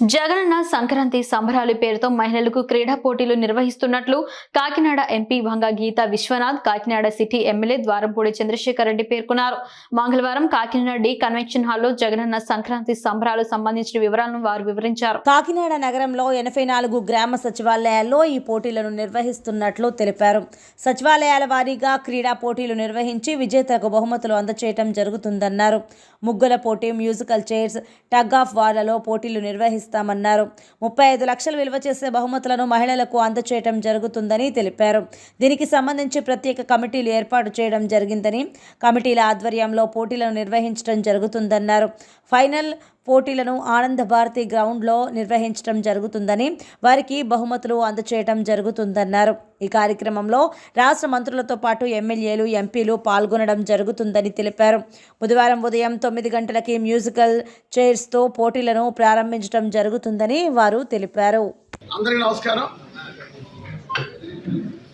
జగనన్న సంక్రాంతి సంబరాలు పేరుతో మహిళలకు క్రీడా పోటీలు నిర్వహిస్తున్నట్లు Kakinada MP Bhanga Geetha Viswanath Kakinada city MLA Dwarampudi Chandrasekhar Reddy పేర్కొన్నారు. మంగళవారం కాకినాడ డి కన్వెన్షన్ హాల్లో జగనన్న సంక్రాంతి సంబరాలు సంబంధించిన వివరాలను వారు వివరించారు. కాకినాడ నగరంలో ఎనభై నాలుగు గ్రామ సచివాలయాల్లో ఈ పోటీలను నిర్వహిస్తున్నట్లు తెలిపారు. సచివాలయాల వారీగా క్రీడా పోటీలు నిర్వహించి విజేతలకు బహుమతులు అందచేయటం జరుగుతుందన్నారు. ముగ్గుల పోటీ మ్యూజికల్ చైర్స్ టగ్ ఆఫ్ వార్లలో పోటీలు నిర్వహిస్తామన్నారు ముప్పై ఐదు లక్షలు విలువ చేసే బహుమతులను మహిళలకు అందచేయటం జరుగుతుందని తెలిపారు. దీనికి సంబంధించి ప్రత్యేక కమిటీలు ఏర్పాటు చేయడం జరిగిందని కమిటీల ఆధ్వర్యంలో పోటీలను నిర్వహించడం జరుగుతుందన్నారు. ఫైనల్ పోటీలను ఆనంద భారతి గ్రౌండ్లో నిర్వహించడం జరుగుతుందని వారికి బహుమతులు అందచేయడం జరుగుతుందన్నారు. ఈ కార్యక్రమంలో రాష్ట్ర మంత్రులతో పాటు ఎమ్మెల్యేలు ఎంపీలు పాల్గొనడం జరుగుతుందని తెలిపారు. బుధవారం ఉదయం తొమ్మిది గంటలకి మ్యూజికల్ చైర్స్తో పోటీలను ప్రారంభించడం జరుగుతుందని వారు తెలిపారు. అందరికీ నమస్కారం.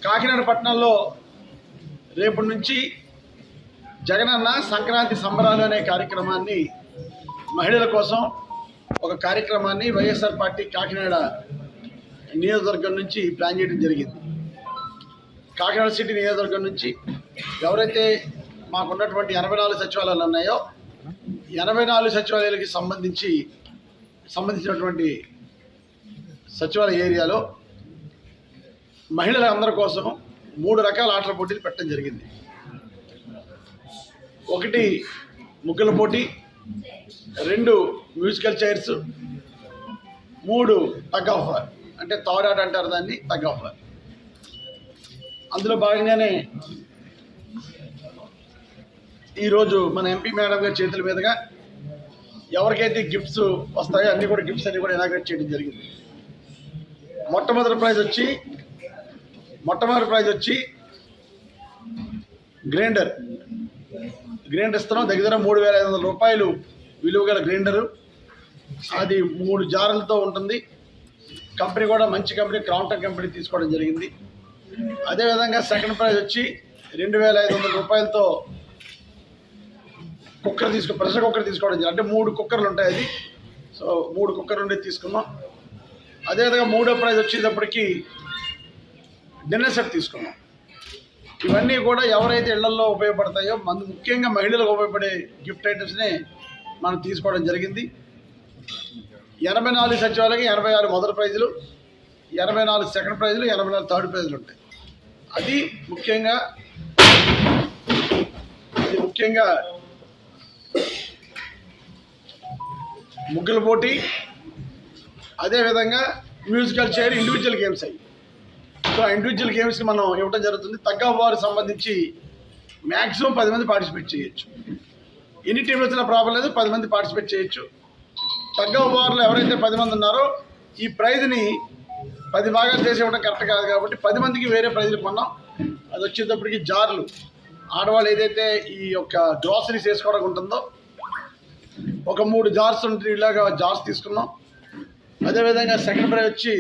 కాకినాడ పట్టణంలో రేపటి నుంచి జగనన్న సంక్రాంతి సంబరాలు అనే కార్యక్రమాన్ని మహిళల కోసం ఒక కార్యక్రమాన్ని వైఎస్ఆర్ పార్టీ కాకినాడ నియోజకవర్గం నుంచి ప్లాన్ చేయడం జరిగింది. కాకినాడ సిటీ నియోజకవర్గం నుంచి ఎవరైతే మాకున్నటువంటి ఎనభై నాలుగు సచివాలయాలు ఉన్నాయో ఎనభై నాలుగు సచివాలయాలకి సంబంధించి సంబంధించినటువంటి సచివాలయ ఏరియాలో మహిళల అందరి కోసం మూడు రకాల ఆటల పోటీలు పెట్టడం జరిగింది. ఒకటి ముగ్గుల పోటీ రెండు మ్యూజికల్ చైర్స్ మూడు టగ్ ఆఫ్ అంటే తాడాట అంటారు దాన్ని టగ్ ఆఫ్ అందులో భాగంగానే ఈరోజు మన ఎంపీ మేడం గారి చేతుల మీదుగా ఎవరికైతే గిఫ్ట్స్ వస్తాయో అన్ని కూడా గిఫ్ట్స్ అన్ని కూడా ఇనాగ్రేట్ చేయడం జరిగింది. మొట్టమొదటి ప్రైజ్ వచ్చి మొట్టమొదటి ప్రైజ్ వచ్చి గ్రైండర్ గ్రైండర్ ఇస్తున్నాం. దగ్గర మూడు వేల ఐదు వందల రూపాయలు విలువ గల గ్రైండరు. అది మూడు జారులతో ఉంటుంది. కంపెనీ కూడా మంచి కంపెనీ క్రాంప్టన్ కంపెనీ తీసుకోవడం జరిగింది. అదేవిధంగా సెకండ్ ప్రైజ్ వచ్చి రెండు వేల ఐదు వందల రూపాయలతో కుక్కర్ తీసుకో ప్రెషర్ కుక్కర్ తీసుకోవడం జరిగింది. అంటే మూడు కుక్కర్లు ఉంటాయి అది. సో మూడు కుక్కర్ నుండి తీసుకున్నాం. అదేవిధంగా మూడో ప్రైజ్ వచ్చేటప్పటికి డిన్నర్ సెట్ తీసుకున్నాం. ఇవన్నీ కూడా ఎవరైతే ఇళ్ళలో ఉపయోగపడతాయో మన ముఖ్యంగా మహిళలకు ఉపయోగపడే గిఫ్ట్ ఐటమ్స్నే మనం తీసుకోవడం జరిగింది. ఎనభై నాలుగు సచివాలయం ఎనభై ఆరు మొదటి ప్రైజులు ఎనభై నాలుగు సెకండ్ ప్రైజులు ఎనభై నాలుగు థర్డ్ ప్రైజులు ఉంటాయి. అది ముఖ్యంగా ఇది ముఖ్యంగా ముగ్గుల పోటీ అదేవిధంగా మ్యూజికల్ చైర్ ఇండివిజువల్ గేమ్స్ అయ్యి సో ఇండివిజువల్ గేమ్స్కి మనం ఇవ్వడం జరుగుతుంది. తగ్గ వారు సంబంధించి మ్యాక్సిమం పది మంది పార్టిసిపేట్ చేయొచ్చు. ఎన్ని టీంలు వచ్చినా ప్రాబ్లం లేదు పది మంది పార్టిసిపేట్ చేయొచ్చు. తగ్గ వారిలో ఎవరైతే పది మంది ఉన్నారో ఈ ప్రైజ్ని పది భాగాలు చేసి ఇవ్వడం కరెక్ట్ కాదు కాబట్టి పది మందికి వేరే ప్రైజ్లు కొన్నాం. అది వచ్చేటప్పటికి జార్లు. ఆడవాళ్ళు ఏదైతే ఈ యొక్క గ్రాసరీస్ వేసుకోవడానికి ఉంటుందో ఒక మూడు జార్స్ ఉంటే ఇలాగా జార్స్ తీసుకున్నాం. అదేవిధంగా సెకండ్ ప్రైజ్ వచ్చి